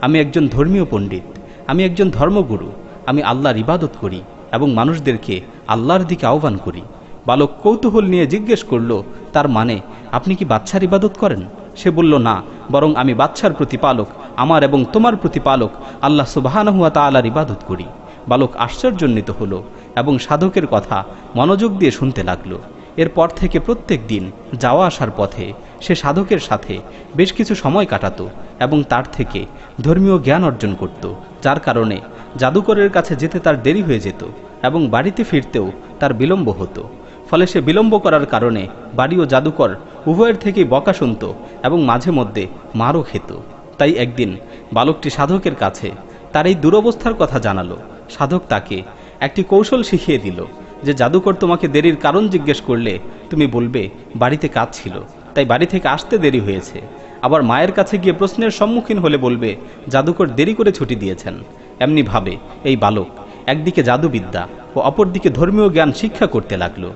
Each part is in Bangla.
আমি একজন ধর্মীয় পণ্ডিত, আমি একজন ধর্মগুরু, আমি আল্লাহর ইবাদত করি এবং মানুষদেরকে আল্লাহর দিকে আহ্বান করি। বালক কৌতূহল নিয়ে জিজ্ঞেস করল, তার মানে আপনি কি বাচ্চার ইবাদত করেন? সে বলল, না, বরং আমি বাচ্চার প্রতিপালক, আমার এবং তোমার প্রতিপালক আল্লাহ সুবাহানহুয়া তালার ইবাদত করি। বালক আশ্চর্যান্বিত হলো এবং সাধকের কথা মনোযোগ দিয়ে শুনতে লাগল। এরপর থেকে প্রত্যেক দিন যাওয়া আসার পথে সে সাধকের সাথে বেশ কিছু সময় কাটাতো এবং তার থেকে ধর্মীয় জ্ঞান অর্জন করত, যার কারণে জাদুকরের কাছে যেতে তার দেরি হয়ে যেত এবং বাড়িতে ফিরতেও তার বিলম্ব হতো। ফলে সে বিলম্ব করার কারণে বাড়ি ও জাদুকর উভয়ের থেকেই বকা শুনত এবং মাঝে মধ্যে মারও খেত। তাই একদিন বালকটি সাধকের কাছে তার এই দুরবস্থার কথা জানালো। সাধক তাকে একটি কৌশল শিখিয়ে দিল। যে জাদুকর তোমাকে দেরির কারণ জিজ্ঞেস করলে, তুমি বলবে, বাড়িতে কাজ ছিল। তাই বাড়ি থেকে আসতে দেরি হয়েছে। আবার মায়ের কাছে গিয়ে প্রশ্নের সম্মুখীন হলে বলবে, জাদুকর দেরি করে ছুটি দিয়েছেন। এমনিভাবে এই বালক, একদিকে জাদুবিদ্যা ও অপরদিকে ধর্মীয় জ্ঞান শিক্ষা করতে লাগল।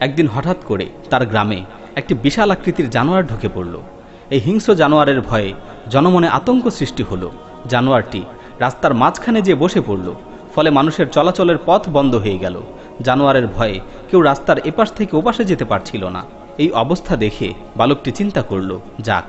একদিন হঠাৎ করে তার গ্রামে একটি বিশাল আকৃতির জানোয়ার ঢুকে পড়ল। এই হিংস্র জানোয়ারের ভয়ে জনমনে আতঙ্ক সৃষ্টি হলো। জানোয়ারটি রাস্তার মাঝখানে যেয়ে বসে পড়ল। ফলে মানুষের চলাচলের পথ বন্ধ হয়ে গেল। জানোয়ারের ভয়ে কেউ রাস্তার এপাশ থেকে ওপাশে যেতে পারছিল না। এই অবস্থা দেখে বালকটি চিন্তা করল, যাক,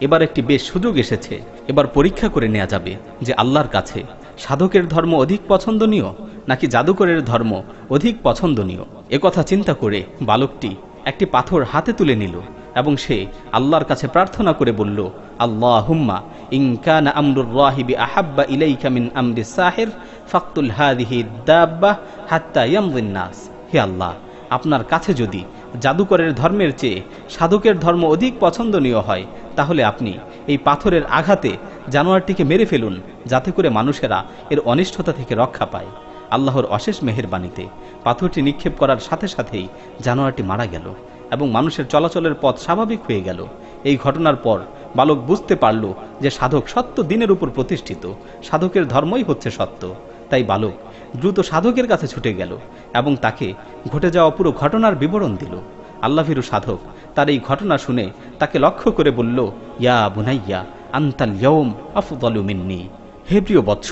এবার একটি বেশ সুযোগ এসেছে। এবার পরীক্ষা করে নেওয়া যাবে যে আল্লাহর কাছে সাধকের ধর্ম অধিক পছন্দনীয় নাকি জাদুকরের ধর্ম অধিক পছন্দনীয়? একথা চিন্তা করে বালকটি একটি পাথর হাতে তুলে নিল এবং সে আল্লাহর কাছে প্রার্থনা করে বলল আল্লাহ হুম্মা ইনকান আমরুর রাহিবি আহাব্বা ইলাইকা মিন আমরি সাহের ফাক্তুল হাদিহি দাব্বা হাত্তা ইয়ামদিনাস হে আল্লাহ, আপনার কাছে যদি জাদুকরের ধর্মের চেয়ে সাধকের ধর্ম অধিক পছন্দনীয় হয়, তাহলে আপনি এই পাথরের আঘাতে জানোয়ারটিকে মেরে ফেলুন, যাতে করে মানুষেরা এর অনিষ্টতা থেকে রক্ষা পায়। আল্লাহর অশেষ মেহেরবাণীতে পাথরটি নিক্ষেপ করার সাথে সাথেই জানোয়ারটি মারা গেল এবং মানুষের চলাচলের পথ স্বাভাবিক হয়ে গেল। এই ঘটনার পর বালক বুঝতে পারল যে সাধক সত্য দিনের উপর প্রতিষ্ঠিত, সাধকের ধর্মই হচ্ছে সত্য। তাই বালক দ্রুত সাধকের কাছে ছুটে গেল এবং তাকে ঘটে যাওয়া পুরো ঘটনার বিবরণ দিল। আল্লাভিরু সাধক তার এই ঘটনা শুনে তাকে লক্ষ্য করে বলল, ইয়া বুনাইয়া, আন্তাল ইয়ম আফদলু মিন্নি। হে প্রিয় বৎস,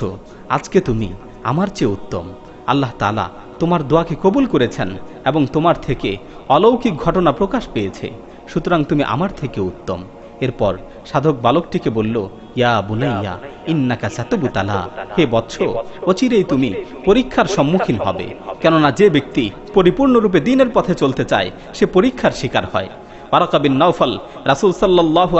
আজকে তুমি আমার চেয়ে উত্তম। আল্লাহ তালা তোমার দোয়াকে কবুল করেছেন এবং তোমার থেকে অলৌকিক ঘটনা প্রকাশ পেয়েছে। সুতরাং তুমি আমার থেকে উত্তম। এরপর সাধক বালকটিকে বলল, ইয়া বুনাইয়া, ইন্নাকা সাতবুতালা। হে বৎস, অচিরেই তুমি পরীক্ষার সম্মুখীন হবে। কেননা যে ব্যক্তি পরিপূর্ণরূপে দিনের পথে চলতে চায়, সে পরীক্ষার শিকার হয়। বারাকা বিন নওফল রাসূল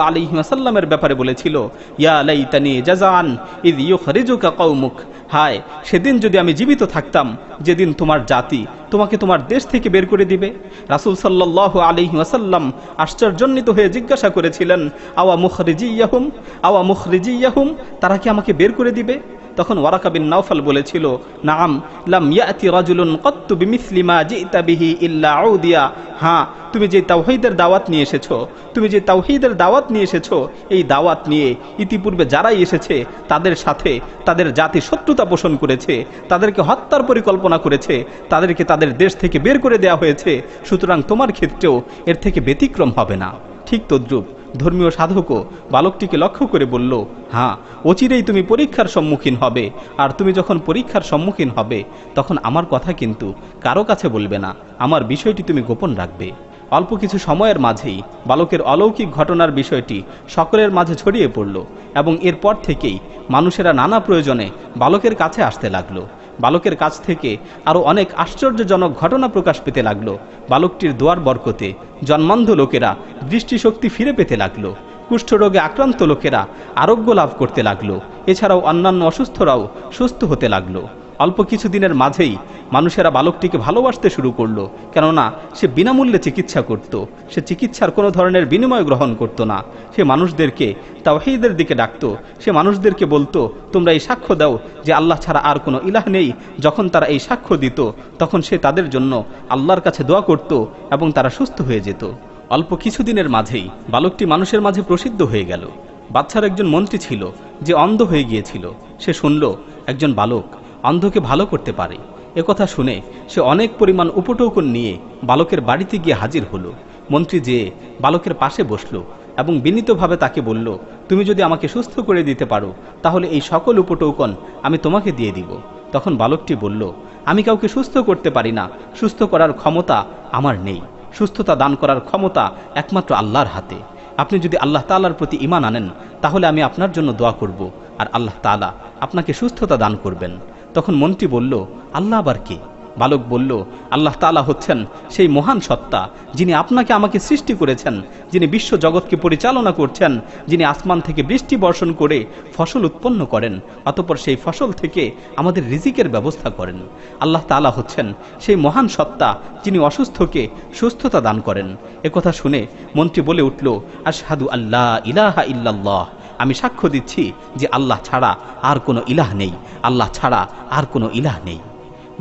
আলাইহি ওয়াসাল্লামের ব্যাপারে বলেছিল, ইয়া লাইতানি জাযান ইয ইউখরিজুকা কওমুক। হায়, সেদিন যদি আমি জীবিত থাকতাম, যেদিন তোমার জাতি তোমাকে তোমার দেশ থেকে বের করে দিবে। রাসূল সাল্লাল্লাহু আলাইহি ওয়াসাল্লাম আশ্চর্যান্বিত হয়ে জিজ্ঞাসা করেছিলেন, আওয়া মুখরিজিয়াহুম, আওয়া মুখরিজি ইয়াহুম তারা কি আমাকে বের করে দিবে? তখন ওয়ারাকা বিন নাওফাল বলেছিল, নাম, লাম ইয়াতি রাজুলুন কত্তু বিমিসলি মা জিতা বিহি ইল্লা আউদিয়া হ্যাঁ তুমি যে তাওহিদের দাওয়াত নিয়ে এসেছ, তুমি যে তাওহিদের দাওয়াত নিয়ে এসেছ, এই দাওয়াত নিয়ে ইতিপূর্বে যারাই এসেছে, তাদের সাথে তাদের জাতি শত্রুতা পোষণ করেছে, তাদেরকে হত্যার পরিকল্পনা করেছে, তাদেরকে তাদের দেশ থেকে বের করে দেওয়া হয়েছে, সুতরাং তোমার ক্ষেত্রেও এর থেকে ব্যতিক্রম হবে না। ঠিক তদ্রূপ। ধর্মীয় সাধকও বালকটিকে লক্ষ্য করে বলল হ্যাঁ অচিরেই তুমি পরীক্ষার সম্মুখীন হবে। আর তুমি যখন পরীক্ষার সম্মুখীন হবে, তখন আমার কথা কিন্তু কারও কাছে বলবে না। আমার বিষয়টি তুমি গোপন রাখবে। অল্প কিছু সময়ের মাঝেই বালকের অলৌকিক ঘটনার বিষয়টি সকলের মাঝে ছড়িয়ে পড়ল এবং এরপর থেকেই মানুষেরা নানা প্রয়োজনে বালকের কাছে আসতে লাগল। বালকের কাছ থেকে আরও অনেক আশ্চর্যজনক ঘটনা প্রকাশ পেতে লাগল। বালকটির দোয়ার বরকতে জন্মান্ধ লোকেরা দৃষ্টিশক্তি ফিরে পেতে লাগল। কুষ্ঠরোগে আক্রান্ত লোকেরা আরোগ্য লাভ করতে লাগল। এছাড়াও অন্যান্য অসুস্থরাও সুস্থ হতে লাগল। অল্প কিছু দিনের মাঝেই মানুষেরা বালকটিকে ভালোবাসতে শুরু করল। কেননা, সে বিনামূল্যে চিকিৎসা করত। সে চিকিৎসার কোনো ধরনের বিনিময় গ্রহণ করত না। সে মানুষদেরকে তাওহীদের দিকে ডাকতো। সে মানুষদেরকে বলতো, তোমরা এই সাক্ষ্য দাও যে আল্লাহ ছাড়া আর কোনো ইলাহ নেই। যখন তারা এই সাক্ষ্য দিত, তখন সে তাদের জন্য আল্লাহর কাছে দোয়া করত এবং তারা সুস্থ হয়ে যেত। অল্প কিছুদিনের মাঝেই বালকটি মানুষের মাঝে প্রসিদ্ধ হয়ে গেল। বাচ্চার একজন মন্ত্রী ছিল, যে অন্ধ হয়ে গিয়েছিল। সে শুনল, একজন বালক অন্ধকে ভালো করতে পারে। একথা শুনে সে অনেক পরিমাণ উপটৌকন নিয়ে বালকের বাড়িতে গিয়ে হাজির হলো। মন্ত্রী যেয়ে বালকের পাশে বসল এবং বিনীতভাবে তাকে বলল, তুমি যদি আমাকে সুস্থ করে দিতে পারো, তাহলে এই সকল উপটৌকন আমি তোমাকে দিয়ে দিব। তখন বালকটি বলল, আমি কাউকে সুস্থ করতে পারি না। সুস্থ করার ক্ষমতা আমার নেই। সুস্থতা দান করার ক্ষমতা একমাত্র আল্লাহর হাতে। আপনি যদি আল্লাহ তালার প্রতি ইমান আনেন, তাহলে আমি আপনার জন্য দোয়া করব। আর আল্লাহ তালা আপনাকে সুস্থতা দান করবেন। তখন মন্ত্রী বলল, আল্লাহ আবার কে? বালক বলল, আল্লাহ তালা হচ্ছেন সেই মহান সত্তা, যিনি আপনাকে আমাকে সৃষ্টি করেছেন, যিনি বিশ্ব জগৎকে পরিচালনা করছেন, যিনি আসমান থেকে বৃষ্টি বর্ষণ করে ফসল উৎপন্ন করেন, অতপর সেই ফসল থেকে আমাদের রিজিকের ব্যবস্থা করেন। আল্লাহ তালা হচ্ছেন সেই মহান সত্তা, যিনি অসুস্থকে সুস্থতা দান করেন। একথা শুনে মন্ত্রী বলে উঠল, আশহাদু আল্লাহ ইলাহা ইল্লাল্লাহ। আমি সাক্ষ্য দিচ্ছি যে আল্লাহ ছাড়া আর কোনো ইলাহ নেই। আল্লাহ ছাড়া আর কোনো ইলাহ নেই।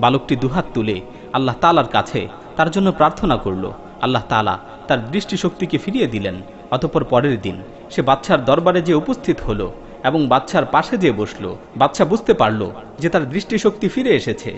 বালকটি দুহাত তুলে আল্লাহ তালার কাছে তার জন্য প্রার্থনা করল। আল্লাহ তালা তার দৃষ্টিশক্তিকে ফিরিয়ে দিলেন। অতপর পরের দিন সে বাচ্চার দরবারে যে উপস্থিত হলো এবং বাচ্চার পাশে যেয়ে বসল। বাচ্চা বুঝতে পারল যে তার দৃষ্টিশক্তি ফিরে এসেছে।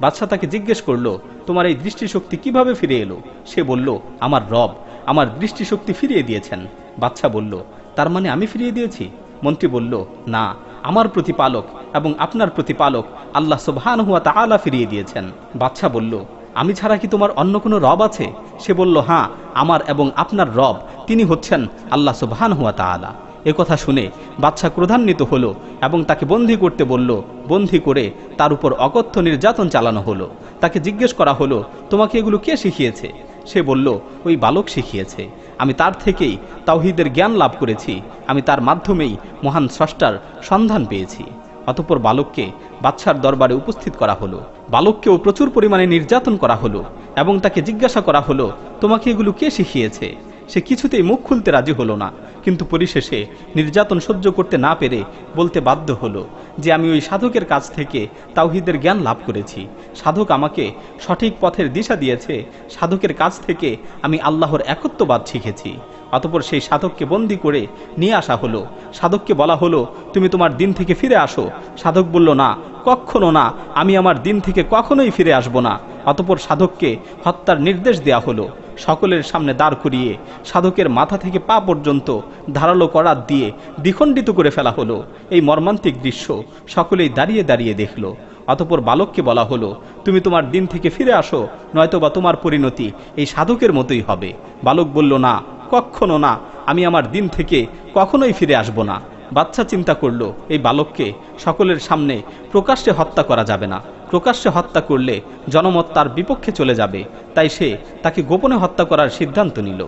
বাচ্চা তাকে জিজ্ঞেস করল, তোমার এই দৃষ্টিশক্তি কীভাবে ফিরে এলো? সে বলল, আমার রব আমার দৃষ্টিশক্তি ফিরিয়ে দিয়েছেন। বাচ্চা বলল তার মানে আমি ফিরিয়ে দিয়েছি? মন্ত্রী বলল, না, আমার প্রতিপালক এবং আপনার প্রতিপালক আল্লাহ সুবহান হুয়া তাআলা ফিরিয়ে দিয়েছেন। বাচ্চা বলল, আমি ছাড়া কি তোমার অন্য কোনো রব আছে? সে বলল হ্যাঁ আমার এবং আপনার রব, তিনি হচ্ছেন আল্লাহ সুবহান হুয়া তাআলা। এ কথা শুনে বাচ্চা ক্রধান্বিত হলো এবং তাকে বন্দি করতে বলল, বন্দি করে তার উপর অকথ্য নির্যাতন চালানো হলো। তাকে জিজ্ঞেস করা হলো, তোমাকে এগুলো কে শিখিয়েছে? সে বলল, ওই বালক শিখিয়েছে। আমি তার থেকেই তাওহিদের জ্ঞান লাভ করেছি। আমি তার মাধ্যমেই মহান স্রষ্টার সন্ধান পেয়েছি। অতপর বালককে বাদশার দরবারে উপস্থিত করা হলো। বালককেও প্রচুর পরিমাণে নির্যাতন করা হলো এবং তাকে জিজ্ঞাসা করা হলো, তোমাকে এগুলো কে শিখিয়েছে? সে কিছুতেই মুখ খুলতে রাজি হলো না। কিন্তু পরিশেষে নির্যাতন সহ্য করতে না পেরে বলতে বাধ্য হলো যে আমি ওই সাধকের কাছ থেকে তাওহিদের জ্ঞান লাভ করেছি। সাধক আমাকে সঠিক পথের দিশা দিয়েছে। সাধকের কাছ থেকে আমি আল্লাহর একত্ববাদ শিখেছি। অতপর সেই সাধককে বন্দি করে নিয়ে আসা হলো। সাধককে বলা হলো, তুমি তোমার দিন থেকে ফিরে আসো। সাধক বলল, না কখনো না, আমি আমার দিন থেকে কখনোই ফিরে আসব না। অতপর সাধককে হত্যার নির্দেশ দেয়া হলো। সকলের সামনে দাঁড় করিয়ে সাধকের মাথা থেকে পা পর্যন্ত ধারালো করাত দিয়ে দ্বিখণ্ডিত করে ফেলা হলো। এই মর্মান্তিক দৃশ্য সকলেই দাঁড়িয়ে দাঁড়িয়ে দেখল। অতপর বালককে বলা হলো, তুমি তোমার দিন থেকে ফিরে আসো, নয়তোবা তোমার পরিণতি এই সাধকের মতোই হবে। বালক বলল, না কখনো না। আমি আমার দিন থেকে কখনোই ফিরে আসব না। বাচ্চা চিন্তা করল, এই বালককে সকলের সামনে প্রকাশ্যে হত্যা করা যাবে না। প্রকাশ্যে হত্যা করলে জনমত তার বিপক্ষে চলে যাবে, তাই সে তাকে গোপনে হত্যা করার সিদ্ধান্ত নিল।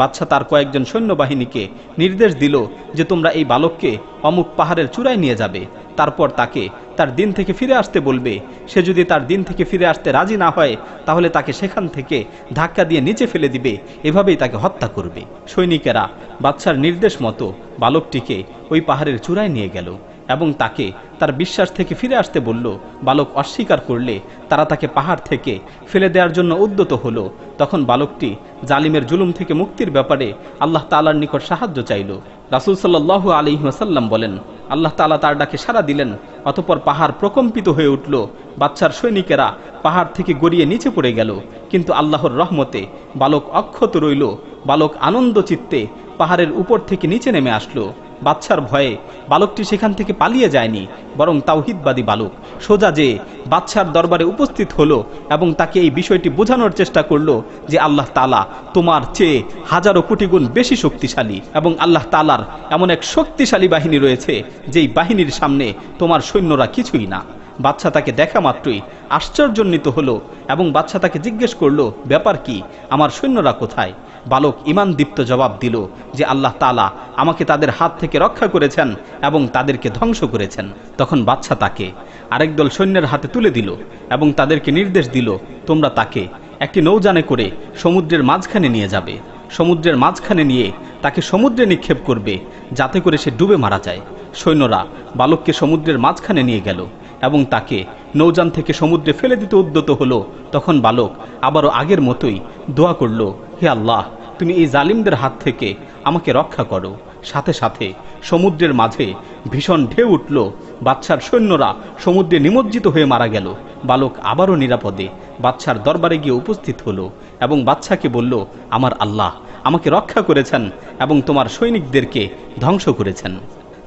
বাচ্চা তার কয়েকজন সৈন্যবাহিনীকে নির্দেশ দিল যে তোমরা এই বালককে অমুক পাহাড়ের চূড়ায় নিয়ে যাবে। তারপর তাকে তার দিন থেকে ফিরে আসতে বলবে। সে যদি তার দিন থেকে ফিরে আসতে রাজি না হয়, তাহলে তাকে সেখান থেকে ধাক্কা দিয়ে নিচে ফেলে দিবে। এভাবেই তাকে হত্যা করবে। সৈনিকেরা বাচ্চার নির্দেশ মতো বালকটিকে ওই পাহাড়ের চূড়ায় নিয়ে গেল। এবং তাকে তার বিশ্বাস থেকে ফিরে আসতে বলল, বালক অস্বীকার করলে তারা তাকে পাহাড় থেকে ফেলে দেওয়ার জন্য উদ্যত হলো। তখন বালকটি জালিমের জুলুম থেকে মুক্তির ব্যাপারে আল্লাহ তালার নিকট সাহায্য চাইল। রাসুল সাল্লাহ আলী ওয়াসাল্লাম বলেন, আল্লাহ তালা তার ডাকে সাড়া দিলেন, অতপর পাহাড় প্রকম্পিত হয়ে উঠল। বাচ্চার সৈনিকেরা পাহাড় থেকে গড়িয়ে নিচে পড়ে গেল। কিন্তু আল্লাহর রহমতে বালক অক্ষত রইল। বালক আনন্দ চিত্তে পাহাড়ের উপর থেকে নিচে নেমে আসলো। বাচ্চার ভয়ে বালকটি সেখান থেকে পালিয়ে যায়নি, বরং তাওহিদবাদী বালক। সোজা যে বাচ্চার দরবারে উপস্থিত হলো এবং তাকে এই বিষয়টি বোঝানোর চেষ্টা করল যে আল্লাহ তালা তোমার চেয়ে হাজারো কোটি গুণ বেশি শক্তিশালী এবং আল্লাহ তালার এমন এক শক্তিশালী বাহিনী রয়েছে, যেই বাহিনীর সামনে তোমার সৈন্যরা কিছুই না। বাচ্চা তাকে দেখা মাত্রই আশ্চর্যান্বিত হলো এবং বাচ্চা তাকে জিজ্ঞেস করল, ব্যাপার কি? আমার সৈন্যরা কোথায়? বালক ইমান দীপ্ত জবাব দিল যে আল্লাহ তালা আমাকে তাদের হাত থেকে রক্ষা করেছেন এবং তাদেরকে ধ্বংস করেছেন। তখন বাচ্চা তাকে আরেক দল সৈন্যের হাতে তুলে দিল এবং তাদেরকে নির্দেশ দিল, তোমরা তাকে একটি নৌজানে করে সমুদ্রের মাঝখানে নিয়ে যাবে। সমুদ্রের মাঝখানে নিয়ে তাকে সমুদ্রে নিক্ষেপ করবে, যাতে করে সে ডুবে মারা যায়। সৈন্যরা বালককে সমুদ্রের মাঝখানে নিয়ে গেল। এবং তাকে নৌযান থেকে সমুদ্রে ফেলে দিতে উদ্যত হলো। তখন বালক আবারও আগের মতোই দোয়া করল, হে আল্লাহ, তুমি এই জালিমদের হাত থেকে আমাকে রক্ষা করো। সাথে সাথে সমুদ্রের মাঝে ভীষণ ঢেউ উঠল। বাচ্চার সৈন্যরা সমুদ্রে নিমজ্জিত হয়ে মারা গেল। বালক আবারও নিরাপদে বাচ্চার দরবারে গিয়ে উপস্থিত হলো এবং বাচ্চাকে বলল, আমার আল্লাহ, আমাকে রক্ষা করেছেন এবং তোমার সৈনিকদেরকে ধ্বংস করেছেন।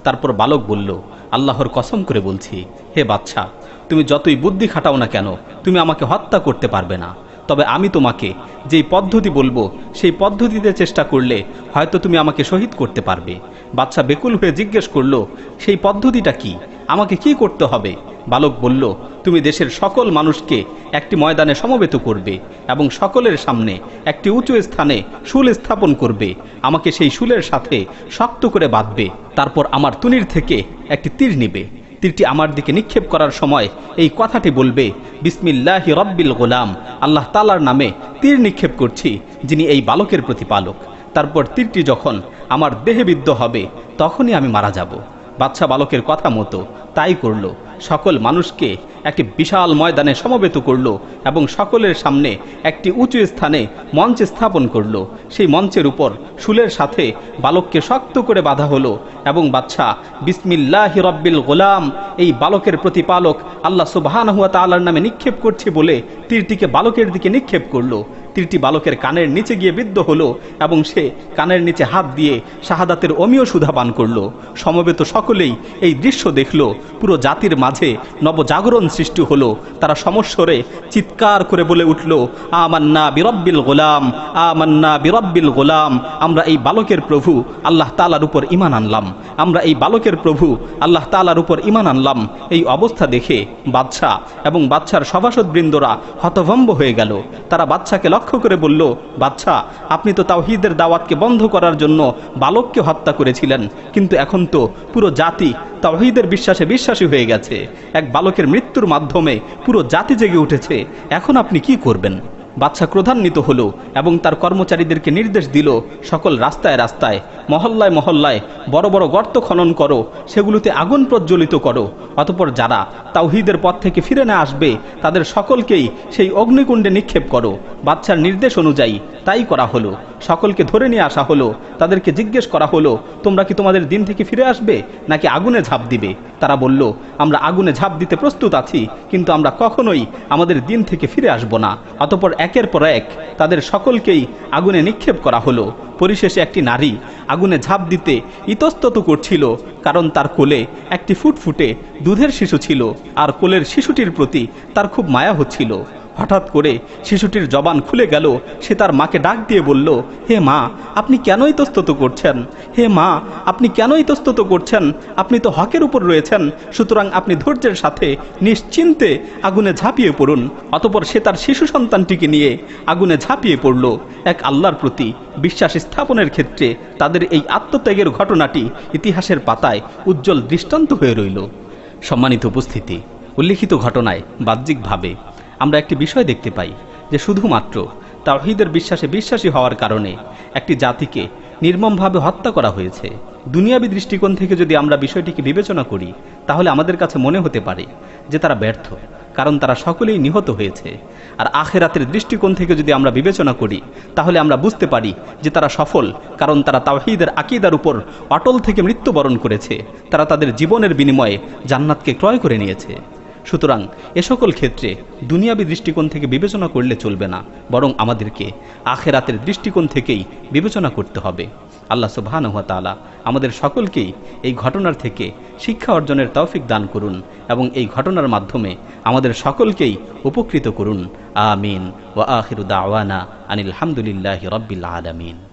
তারপর বালক বলল, আল্লাহর কসম করে বলছি, হে বাচ্চা তুমি যতই বুদ্ধি খাটাও না কেন, তুমি আমাকে হত্যা করতে পারবে না। তবে আমি তোমাকে যেই পদ্ধতি বলব, সেই পদ্ধতিতে চেষ্টা করলে হয়তো তুমি আমাকে শহীদ করতে পারবে। বাচ্চা বেকুল হয়ে জিজ্ঞেস করল, সেই পদ্ধতিটা কি? আমাকে কি করতে হবে? বালক বলল, তুমি দেশের সকল মানুষকে একটি ময়দানে সমবেত করবে এবং সকলের সামনে একটি উঁচু স্থানে শুল স্থাপন করবে। আমাকে সেই শুলের সাথে শক্ত করে বাঁধবে। তারপর আমার তুনির থেকে একটি তীর নিবে। তীরটি আমার দিকে নিক্ষেপ করার সময় এই কথাটি বলবে, বিসমিল্লাহ রব্বিল গোলাম, আল্লাহ তালার নামে তীর নিক্ষেপ করছি, যিনি এই বালকের প্রতিপালক। তারপর তীরটি যখন আমার দেহে বিদ্ধ হবে, তখনই আমি মারা যাব। বাচ্চা বালকের কথা মতো তাই করল। সকল মানুষকে একটি বিশাল ময়দানে সমবেত করল এবং সকলের সামনে একটি উঁচু স্থানে মঞ্চ স্থাপন করল। সেই মঞ্চের উপর শুলের সাথে বালককে শক্ত করে বাঁধা হলো এবং বাচ্চা বিসমিল্লাহ রব্বিল গোলাম এই বালকের প্রতিপালক আল্লাহ সুবাহানহুয়া তাল্লার নামে নিক্ষেপ করছে বলে তীরটিকে বালকের দিকে নিক্ষেপ করল। তীরটি বালকের কানের নিচে গিয়ে বিদ্ধ হলো এবং সে কানের নিচে হাত দিয়ে শাহাদাতের অমীয় সুধা পান করল। সমবেত সকলেই এই দৃশ্য দেখল। পুরো জাতির মাঝে নবজাগরণ সৃষ্টি হলো। তারা সমস্বরে চিৎকার করে বলে উঠল, আমান্না বিরব্বিল গোলাম, আমান্না বিরব্বিল গোলাম, আমরা এই বালকের প্রভু, আল্লাহ তালার উপর ইমান আনলাম। আমরা এই বালকের প্রভু, আল্লাহ তালার উপর ইমান আনলাম। এই অবস্থা দেখে বাদশাহ এবং বাচ্চার সভাসদবৃন্দরা হতভম্ব হয়ে গেল। তারা বাচ্চাকে লক্ষ্য করে বলল, বাচ্চা, আপনি তো তাওহিদের দাওয়াতকে বন্ধ করার জন্য বালককে হত্যা করেছিলেন। কিন্তু এখন তো পুরো জাতি তাওহিদের বিশ্বাসে বিশ্বাসী হয়ে গেছে। এক বালকের মৃত্যুর মাধ্যমে পুরো জাতি জেগে উঠেছে। এখন আপনি কি করবেন? বাচ্চা ক্রোধান্বিত হলো এবং তার কর্মচারীদেরকে নির্দেশ দিল, সকল রাস্তায় রাস্তায়, মহল্লায় মহল্লায় বড় বড় গর্ত খনন করো, সেগুলোতে আগুন প্রজ্বলিত করো। অতপর যারা তাওহিদের পথ থেকে ফিরে না আসবে, তাদের সকলকেই সেই অগ্নিকুণ্ডে নিক্ষেপ করো। বাচ্চার নির্দেশ অনুযায়ী তাই করা হলো। সকলকে ধরে নিয়ে আসা হলো, তাদেরকে জিজ্ঞেস করা হলো, তোমরা কি তোমাদের দিন থেকে ফিরে আসবে, নাকি আগুনে ঝাঁপ দিবে? তারা বলল, আমরা আগুনে ঝাঁপ দিতে প্রস্তুত আছি, কিন্তু আমরা কখনোই আমাদের দিন থেকে ফিরে আসব না। অতপর একের পর এক তাদের সকলকেই আগুনে নিক্ষেপ করা হলো। পরিশেষে একটি নারী আগুনে ঝাঁপ দিতে ইতস্তত করছিল কারণ তার কোলে একটি ফুটফুটে দুধের শিশু ছিল, আর কোলের শিশুটির প্রতি তার খুব মায়া হচ্ছিল। হঠাৎ করে শিশুটির জবান খুলে গেল। সে তার মাকে ডাক দিয়ে বলল, হে মা, আপনি কেন ইতস্তত করছেন? হে মা, আপনি কেন ইতস্তত করছেন? আপনি তো হকের উপর রয়েছেন। সুতরাং আপনি ধৈর্যের সাথে নিশ্চিন্তে আগুনে ঝাঁপিয়ে পড়ুন। অতপর সে তার শিশু সন্তানটিকে নিয়ে আগুনে ঝাঁপিয়ে পড়ল। এক আল্লাহর প্রতি বিশ্বাস স্থাপনের ক্ষেত্রে তাদের এই আত্মত্যাগের ঘটনাটি ইতিহাসের পাতায় উজ্জ্বল দৃষ্টান্ত হয়ে রইল। সম্মানিত উপস্থিতি, উল্লিখিত ঘটনায় বাহ্যিকভাবে আমরা একটি বিষয় দেখতে পাই, যে শুধুমাত্র তাওহিদের বিশ্বাসে বিশ্বাসী হওয়ার কারণে একটি জাতিকে নির্মমভাবে হত্যা করা হয়েছে। দুনিয়াবি দৃষ্টিকোণ থেকে যদি আমরা বিষয়টিকে বিবেচনা করি, তাহলে আমাদের কাছে মনে হতে পারে যে তারা ব্যর্থ, কারণ তারা সকলেই নিহত হয়েছে। আর আখেরাতের দৃষ্টিকোণ থেকে যদি আমরা বিবেচনা করি, তাহলে আমরা বুঝতে পারি যে তারা সফল, কারণ তারা তাওহিদের আকিদার উপর অটল থেকে মৃত্যুবরণ করেছে। তারা তাদের জীবনের বিনিময়ে জান্নাতকে ক্রয় করে নিয়েছে। সুতরাং এ সকল ক্ষেত্রে দুনিয়াবী দৃষ্টিকোণ থেকে বিবেচনা করলে চলবে না, বরং আমাদেরকে আখেরাতের দৃষ্টিকোণ থেকেই বিবেচনা করতে হবে। আল্লাহ সুবাহানুয়া আমাদের সকলকেই এই ঘটনার থেকে শিক্ষা অর্জনের তৌফিক দান করুন এবং এই ঘটনার মাধ্যমে আমাদের সকলকেই উপকৃত করুন। আমিন। ওয়া আখিরুদ্দাওয়ানা আনিল হামদুলিল্লাহ রব্বিল আলমিন।